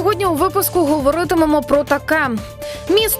Сьогодні у випуску говоритимемо про таке.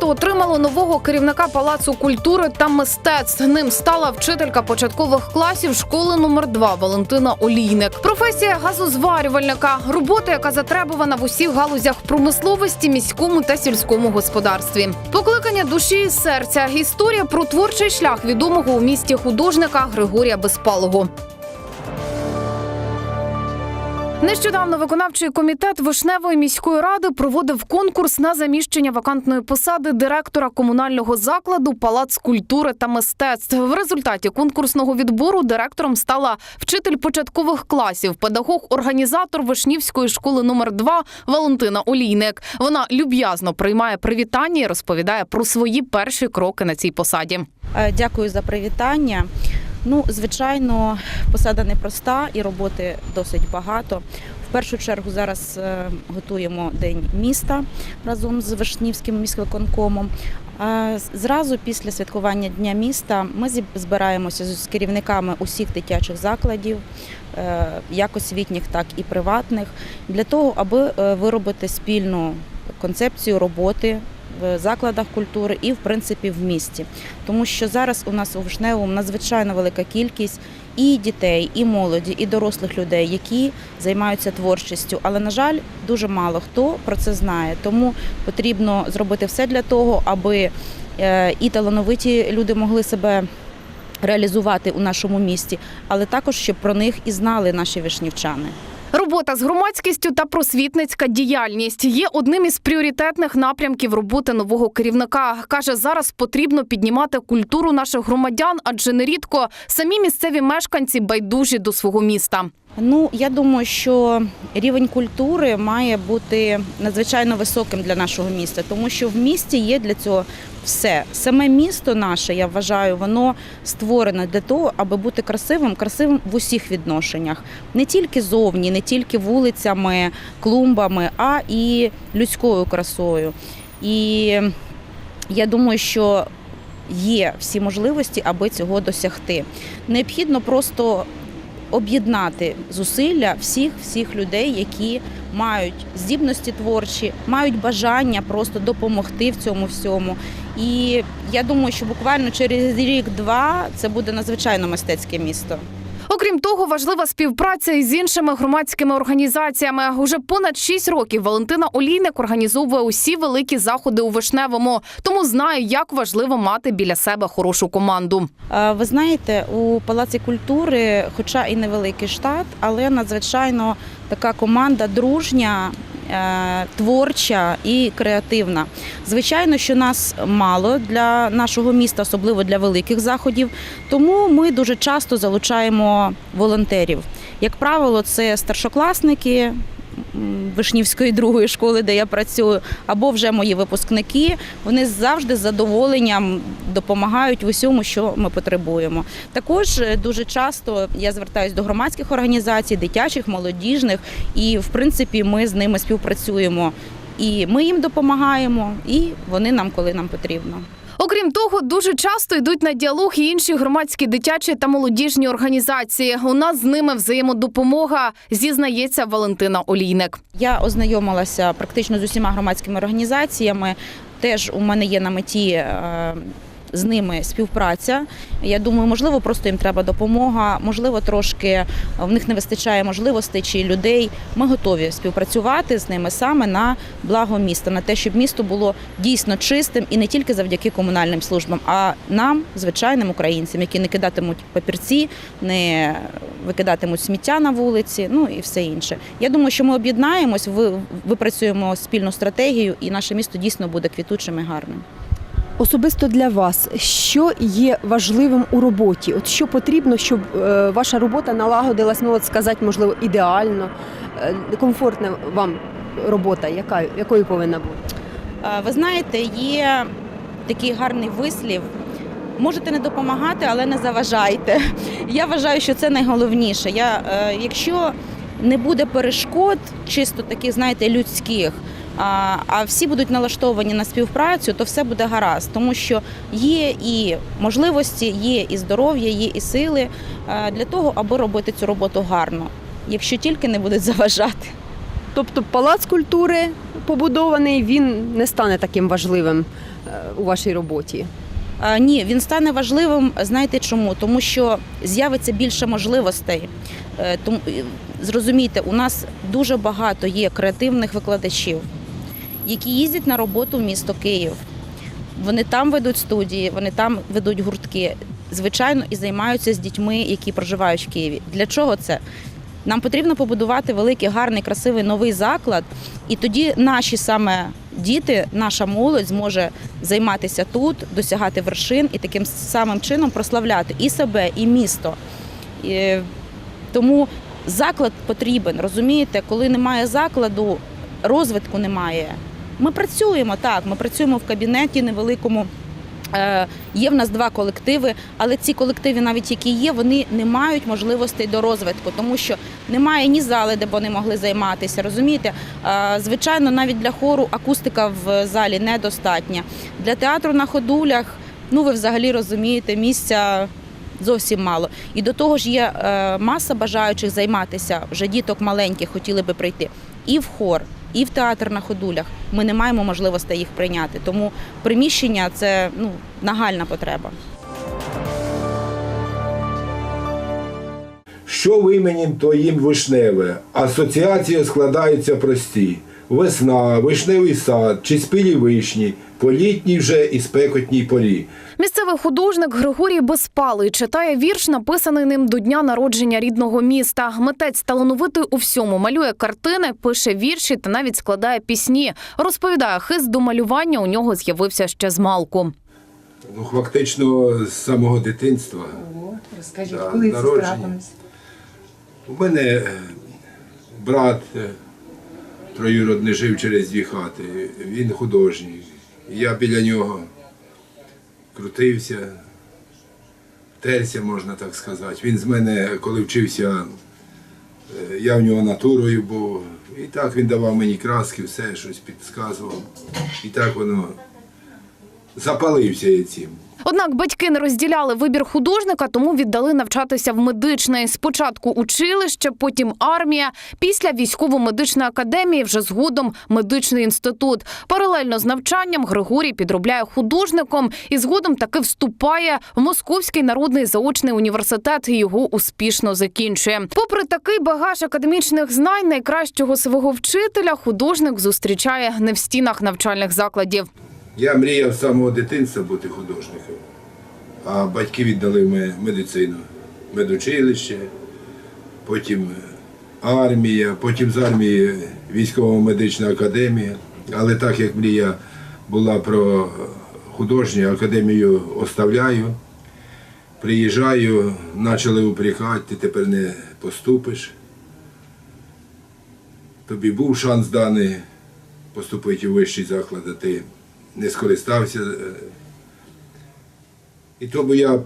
Місто отримало нового керівника палацу культури та мистецтв. Ним стала вчителька початкових класів школи номер 2 Валентина Олійник. Професія газозварювальника, робота, яка затребувана в усіх галузях промисловості, міському та сільському господарстві. Покликання душі і серця. Історія про творчий шлях відомого у місті художника Григорія Безпалого. Нещодавно виконавчий комітет Вишневої міської ради проводив конкурс на заміщення вакантної посади директора комунального закладу Палац культури та мистецтв. В результаті конкурсного відбору директором стала вчитель початкових класів, педагог-організатор Вишнівської школи номер 2 Валентина Олійник. Вона люб'язно приймає привітання і розповідає про свої перші кроки на цій посаді. Е, Дякую за привітання. Ну, звичайно, посада непроста і роботи досить багато. В першу чергу зараз е, готуємо День міста разом з Вишнівським міськвиконкомом. Зразу після святкування Дня міста ми збираємося з керівниками усіх дитячих закладів, е, як освітніх, так і приватних, для того, аби е, виробити спільну концепцію роботи в закладах культури і в принципі в місті тому що зараз у нас у Вишневому надзвичайно велика кількість і дітей, і молоді, і дорослих людей, які займаються творчістю. Але на жаль, дуже мало хто про це знає. Тому потрібно зробити все для того, аби е, і талановиті люди могли себе. Реалізувати у нашому місті, але також щоб про них і знали наші вишнівчани. Робота з громадськістю та просвітницька діяльність є одним із пріоритетних напрямків роботи нового керівника. каже, зараз потрібно піднімати культуру наших громадян, адже нерідко самі місцеві мешканці байдужі до свого міста. Ну, я думаю, що рівень культури має бути надзвичайно високим для нашого міста, тому що в місті є для цього все. Саме місто наше, я вважаю, воно створене для того, аби бути красивим, красивим в усіх відношеннях, не тільки зовні, не тільки вулицями, клумбами, а і людською красою. І я думаю, що є всі можливості, аби цього досягти. Необхідно просто об'єднати зусилля всіх всіх людей, які мають здібності творчі, мають бажання просто допомогти в цьому всьому. І я думаю, що буквально через рік-два це буде надзвичайно мистецьке місто. Окрім того, важлива співпраця із іншими громадськими організаціями. Уже понад шість років Валентина Олійник організовує усі великі заходи у Вишневому, тому знає, як важливо мати біля себе хорошу команду. Ви знаєте, у Палаці культури, хоча і невеликий штат, але надзвичайно така команда дружня. Е, Творча і креативна. Звичайно, що нас мало для нашого міста, особливо для великих заходів. Тому ми дуже часто залучаємо волонтерів. Як правило, це старшокласники Вишнівської другої школи, де я працюю, або вже мої випускники. Вони завжди з задоволенням допомагають в усьому, що ми потребуємо. Також е, дуже часто я звертаюся до громадських організацій, дитячих, молодіжних, і в принципі ми з ними співпрацюємо. І ми їм допомагаємо, і вони нам, коли нам потрібно. Окрім того, дуже часто йдуть на діалог і інші громадські дитячі та молодіжні організації. У нас з ними взаємодопомога, зізнається Валентина Олійник. Я ознайомилася практично з усіма громадськими організаціями. Теж у мене є на меті е, з ними співпраця. Я думаю, можливо, просто їм треба допомога, можливо, трошки в них не вистачає можливостей чи людей. Ми готові співпрацювати з ними саме на благо міста, на те, щоб місто було дійсно чистим і не тільки завдяки комунальним службам, а нам, звичайним українцям, які не кидатимуть папірці, не викидатимуть сміття на вулиці, ну і все інше. Я думаю, що ми об'єднаємось, ви- випрацюємо спільну стратегію, і наше місто дійсно буде квітучим і гарним. Особисто для вас, що є важливим у роботі? От що потрібно, щоб е, ваша робота налагодилась, ну от сказати, можливо, ідеально, е, комфортна вам робота, яка, якою повинна бути? Е, Ви знаєте, є такий гарний вислів: Можете не допомагати, але не заважайте. Я вважаю, що це найголовніше. Я, якщо не буде перешкод, чисто таких, знаєте, людських, а, всі будуть налаштовані на співпрацю, то все буде гаразд, тому що є і можливості, є і здоров'я, є і сили е, для того, аби робити цю роботу гарно, якщо тільки не будуть заважати. Тобто палац культури побудований, він не стане таким важливим е, у вашій роботі. Ні, він стане важливим. Знаєте чому? Тому що з'явиться більше можливостей. Е, Тому е, зрозумійте, у нас дуже багато є креативних викладачів, які їздять на роботу в місто Київ. Вони там ведуть студії, вони там ведуть гуртки. Звичайно, і займаються з дітьми, які проживають в Києві. Для чого це? Нам потрібно побудувати великий, гарний, красивий новий заклад, і тоді наші саме діти, наша молодь зможе займатися тут, досягати вершин і таким самим чином прославляти і себе, і місто. І, тому заклад потрібен, розумієте, коли немає закладу, розвитку немає. Ми працюємо так, ми працюємо в кабінеті невеликому. Е, Є в нас два колективи, але ці колективи, навіть які є, вони не мають можливостей до розвитку, тому що немає ні зали, де б вони могли займатися. Розумієте, Е, звичайно, навіть для хору акустика в залі недостатня. Для театру на ходулях, ну ви взагалі розумієте, місця зовсім мало. І до того ж є е, маса бажаючих займатися. Вже діток маленьких хотіли би прийти і в хор, і в театр на ходулях. Ми не маємо можливості їх прийняти. Тому приміщення це ну нагальна потреба. Що в імені твоїм вишневе? Асоціації складаються прості. Весна, вишневий сад, чи спілі вишні, по літній вже і спекотній порі. Місцевий художник Григорій Безпалий читає вірш, написаний ним до дня народження рідного міста. Митець талановитий у всьому малює картини, пише вірші та навіть складає пісні. Розповідає, хист до малювання у нього з'явився ще з малку. Ну, фактично, з самого дитинства. О, розкажіть, Да, коли це народження. трапилось? У мене е, брат е, троюродний жив через дві хати. Він художник. Я біля нього крутився, терся, можна так сказати. Він з мене, коли вчився, е, я в нього натурою був. І так він давав мені краски, все щось підказував. І так воно запалився цим. Однак батьки не розділяли вибір художника, тому віддали навчатися в медичний. Спочатку училище, потім армія, після військово-медичної академії, вже згодом медичний інститут. Паралельно з навчанням Григорій підробляє художником і згодом таки вступає в Московський народний заочний університет і його успішно закінчує. Попри такий багаж академічних знань, найкращого свого вчителя художник зустрічає не в стінах навчальних закладів. Я мріяв з самого дитинства бути художником, а батьки віддали мене медицину, медучилище, потім армія, потім з армії військово-медична академія. Але так як мрія була про художню академію оставляю, приїжджаю, почали упрекати, ти тепер не поступиш. Тобі був шанс даний поступити у вищий заклад, а ти не скористався. е. І тому я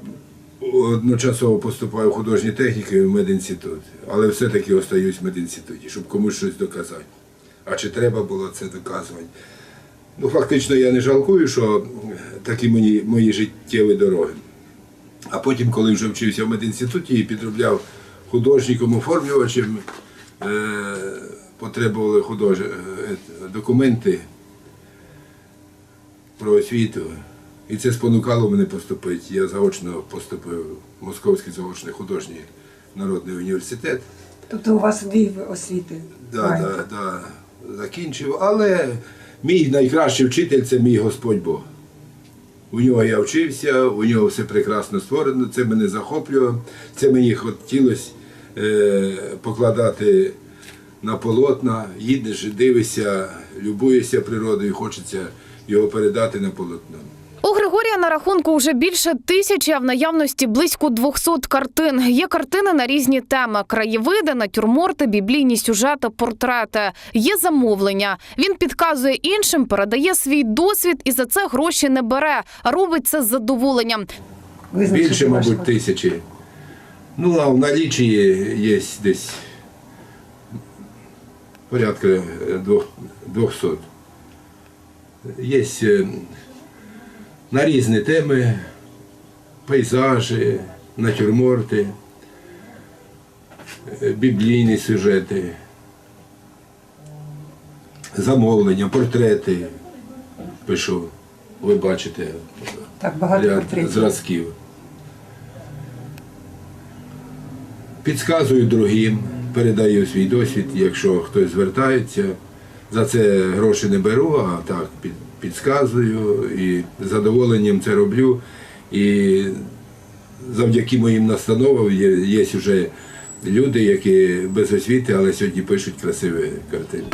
одночасово поступаю в художні техніки в медінститут, але все-таки остаюсь в медінституті, щоб комусь щось доказати. А чи треба було це доказувати? Ну, фактично, я не жалкую, що такі мої, мої життєві дороги. А потім, коли вже вчився в медінституті і підробляв художником, оформлювачем, е, потребували худож... е, документи про освіту. І це спонукало мене поступити. Я заочно поступив в Московський заочний художній народний університет. Тобто у вас дві освіти. Да, маєте? да, да, закінчив. Але мій найкращий вчитель це мій Господь Бог. У нього я вчився, у нього все прекрасно створено, це мене захоплювало, це мені хотілося е, покладати на полотна, їдеш, дивишся, любуєшся природою, хочеться його передати на полотно. У Григорія на рахунку вже більше тисячі, а в наявності близько 200 картин. Є картини на різні теми: краєвиди, натюрморти, біблійні сюжети, портрети. Є замовлення. Він підказує іншим, передає свій досвід і за це гроші не бере, а робить це з задоволенням. Більше, мабуть, тисячі. Ну, а в налічі є десь порядка е, двох- 200. Є е, на різні теми, пейзажі, натюрморти, е, біблійні сюжети, замовлення, портрети пишу. Ви бачите Так, багато ряд зразків. Підказую другим, передаю свій досвід, якщо хтось звертається. За це гроші не беру, а так під, підказую і з задоволенням це роблю. І завдяки моїм настановам є, є вже люди, які без освіти, але сьогодні пишуть красиві картини.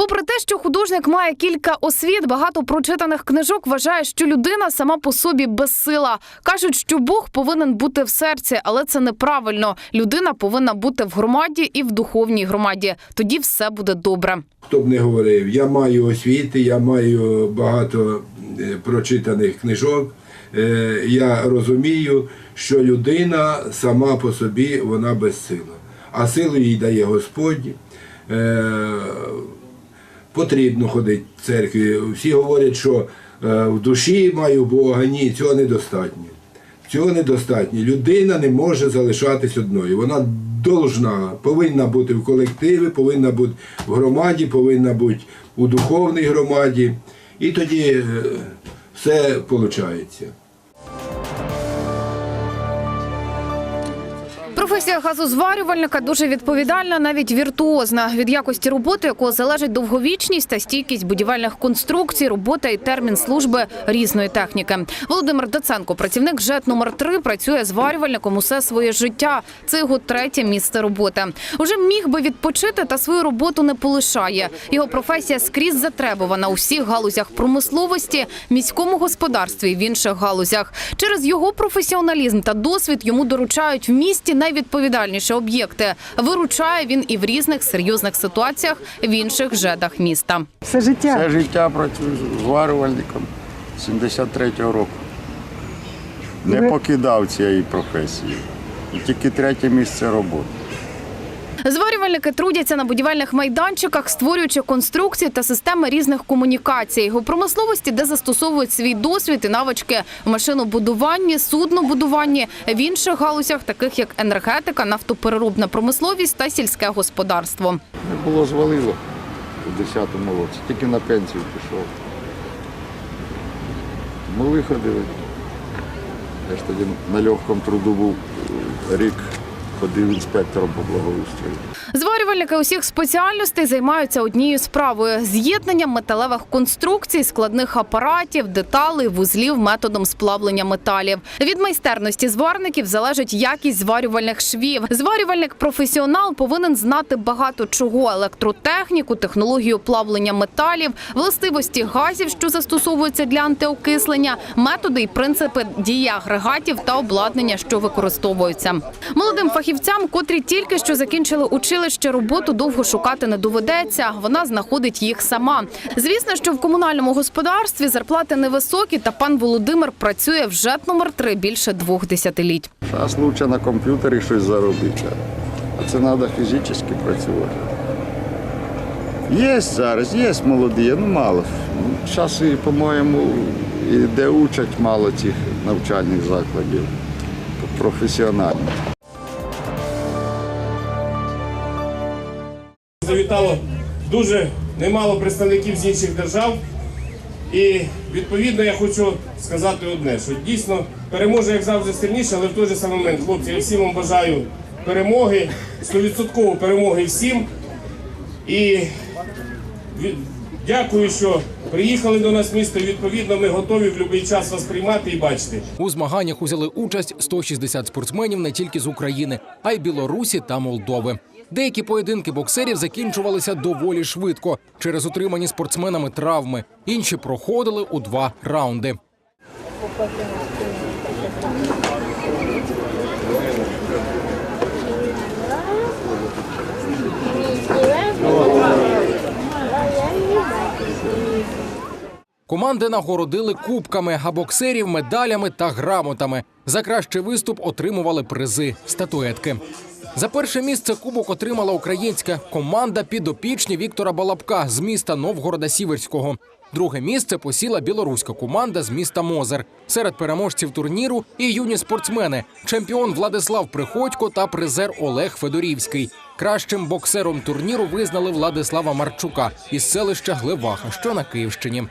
Що художник має кілька освіт, багато прочитаних книжок вважає, що людина сама по собі безсила. Кажуть, що Бог повинен бути в серці, але це неправильно. Людина повинна бути в громаді і в духовній громаді. Тоді все буде добре. Хто б не говорив, я маю освіти, я маю багато е, прочитаних книжок. Е, Я розумію, що людина сама по собі вона безсила, а силу їй дає Господь. Потрібно ходити в церкві. Всі говорять, що е, в душі маю Бога. Ні, цього недостатньо. Цього недостатньо. Людина не може залишатись одною. Вона должна, повинна бути в колективі, повинна бути в громаді, повинна бути у духовній громаді. І тоді е, все виходить. Професія газозварювальника дуже відповідальна, навіть віртуозна. Від якості роботи, якого залежить довговічність та стійкість будівельних конструкцій, робота і термін служби різної техніки. Володимир Даценко, працівник ЖЕТ номер 3 працює зварювальником усе своє життя. Це його третє місце роботи. Уже міг би відпочити та свою роботу не полишає. Його професія скрізь затребувана у всіх галузях промисловості, міському господарстві і в інших галузях. Через його професіоналізм та досвід йому доручають в місті найвідповідальніші об'єкти. Виручає він і в різних серйозних ситуаціях в інших жедах міста. Все життя. Все життя працюю зварювальником 73-го року. Не покидав цієї професії. Тільки третє місце роботи. Зварювальники трудяться на будівельних майданчиках, створюючи конструкції та системи різних комунікацій. У промисловості, де застосовують свій досвід і навички в машинобудуванні, суднобудуванні, в інших галузях, таких як енергетика, нафтопереробна промисловість та сільське господарство. Не було звалило у 10-му році. Тільки на пенсію пішов. Ми виходили. Я ж тоді на легкому труду був е, рік, ходив інспектором по благоустрою. Зварювальники усіх спеціальностей займаються однією справою з'єднанням металевих конструкцій, складних апаратів, деталей, вузлів методом сплавлення металів. Від майстерності зварників залежить якість зварювальних швів. Зварювальник професіонал повинен знати багато чого: електротехніку, технологію плавлення металів, властивості газів, що застосовуються для антиокислення, методи і принципи дії агрегатів та обладнання, що використовуються. Молодим фахівцям, котрі тільки що закінчили училище, роботу довго шукати не доведеться. Вона знаходить їх сама. Звісно, що в комунальному господарстві зарплати невисокі, та пан Володимир працює в ЖЕТ номер 3 більше двох десятиліть. Зараз лучше на комп'ютері щось заробити. А це треба фізично працювати. Є зараз, є молоді, ну мало. Зараз, по-моєму, де учать мало цих навчальних закладів професіональних. Завітало дуже немало представників з інших держав. І відповідно я хочу сказати одне, що дійсно переможе, як завжди, сильніше, але в той же самий момент, хлопці, я всім вам бажаю перемоги, 100% перемоги всім. І дякую, що приїхали до нас місто. Відповідно, ми готові в будь-який час вас приймати і бачити. У змаганнях узяли участь 160 спортсменів не тільки з України, а й Білорусі та Молдови. Деякі поєдинки боксерів закінчувалися доволі швидко через отримані спортсменами травми. Інші проходили у два раунди. Команди нагородили кубками, а боксерів медалями та грамотами. За кращий виступ отримували призи статуетки. За перше місце кубок отримала українська команда підопічні Віктора Балабка з міста Новгорода Сіверського. Друге місце посіла білоруська команда з міста Мозер. Серед переможців турніру і юні спортсмени, чемпіон Владислав Приходько та призер Олег Федорівський. Кращим боксером турніру визнали Владислава Марчука із селища Глеваха, що на Київщині.